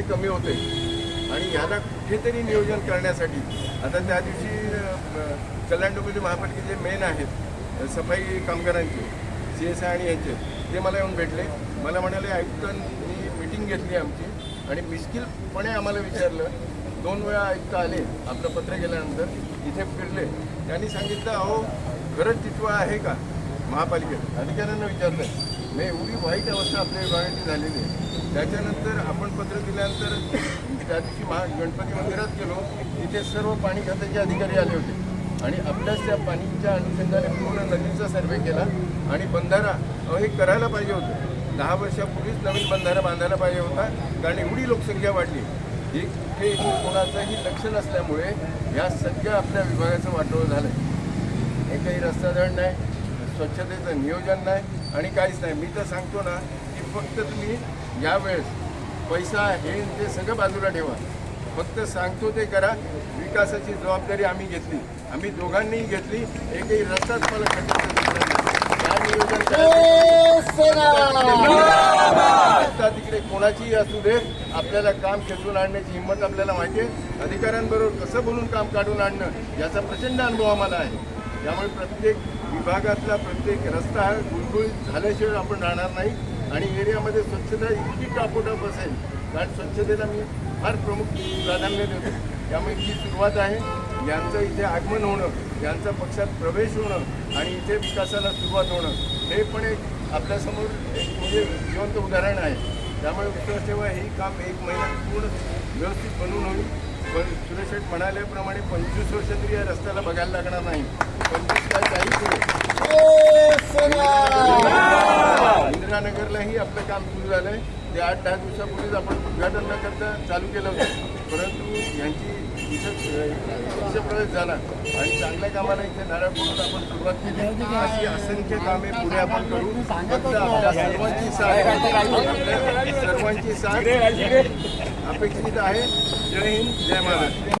आपली कमी होते. आणि याला कुठेतरी नियोजन करण्यासाठी आता त्या दिवशी कल्याण डोंबिवली महापालिकेचे मेन आहेत सफाई कामगारांचे सी एस आय आणि यांचे ते मला येऊन भेटले. मला म्हणाले आयुक्तांनी मिटिंग घेतली आमची आणि मिश्किलपणे आम्हाला विचारलं. दोन वेळा आयुक्त आले आपलं पत्र गेल्यानंतर इथे फिरले. त्यांनी सांगितलं अहो खरंच टिटवा आहे का? महापालिकेत. अधिकाऱ्यांना विचारलं. नाही एवढी वाईट अवस्था आपल्या विभागाची झालेली आहे. त्याच्यानंतर आपण पत्र दिल्यानंतर त्या दिवशी महा गणपती मंदिरात गेलो तिथे सर्व पाणी खात्याचे अधिकारी आले होते. आणि आपल्याच त्या पाणीच्या अनुषंगाने पूर्ण नदीचा सर्वे केला आणि बंधारा हे करायला पाहिजे होतं. दहा वर्षापूर्वीच नवीन बंधारा बांधायला पाहिजे होता कारण एवढी लोकसंख्या वाढली. ही कुठे कोणाचंही लक्ष नसल्यामुळे ह्या सगळ्या आपल्या विभागाचं वाटोळं झालं आहे एकही रस्ता धड नाही स्वच्छतेचं नियोजन नाही आणि काहीच नाही. मी तर सांगतो ना की फक्त तुम्ही यावेळेस पैसा हे ते सगळं बाजूला ठेवा. फक्त सांगतो ते करा विकासाची जबाबदारी आम्ही घेतली. आम्ही दोघांनीही घेतली एकही रस्ताच मला रस्ता तिकडे कोणाचीही असू दे आपल्याला काम खेचून आणण्याची हिंमत आपल्याला माहिती आहे. अधिकाऱ्यांबरोबर कसं बोलून काम काढून आणणं याचा प्रचंड अनुभव आम्हाला आहे. त्यामुळे प्रत्येक विभागातला प्रत्येक रस्ता हा गुळगुळीत झाल्याशिवाय आपण राहणार नाही. आणि एरियामध्ये स्वच्छता इतकी टापोटाप असेल कारण स्वच्छतेला मी फार प्रमुख प्राधान्य देतो. त्यामुळे ही सुरुवात आहे. यांचं इथे आगमन होणं यांचा पक्षात प्रवेश होणं आणि इथे विकासाला सुरुवात होणं हे पण एक आपल्यासमोर एक म्हणजे जिवंत उदाहरण आहे. त्यामुळे विश्वास ठेवा हे काम एक महिन्यात पूर्ण व्यवस्थित बनवून होईल. पण सुरेश म्हणाल्याप्रमाणे पंचवीस वर्ष तरी या रस्त्याला बघायला लागणार नाही. पंचवीस काय काही इंदिरानगरलाही आपलं काम सुरू झालं आहे ते आठ दहा दिवसापूर्वीच आपण उद्घाटन न करता चालू केलं होतं. परंतु यांची इथं प्रवेश झाला. आणि चांगल्या कामाला इथे नारळ फोडून आपण सुरुवात केली. अशी असंख्य कामे पुढे आपण करू. फक्त आपल्या सर्वांची साथ. सर्वांची साथ. अपेक्षित आहे. जय हिंद जय महाराष्ट्र.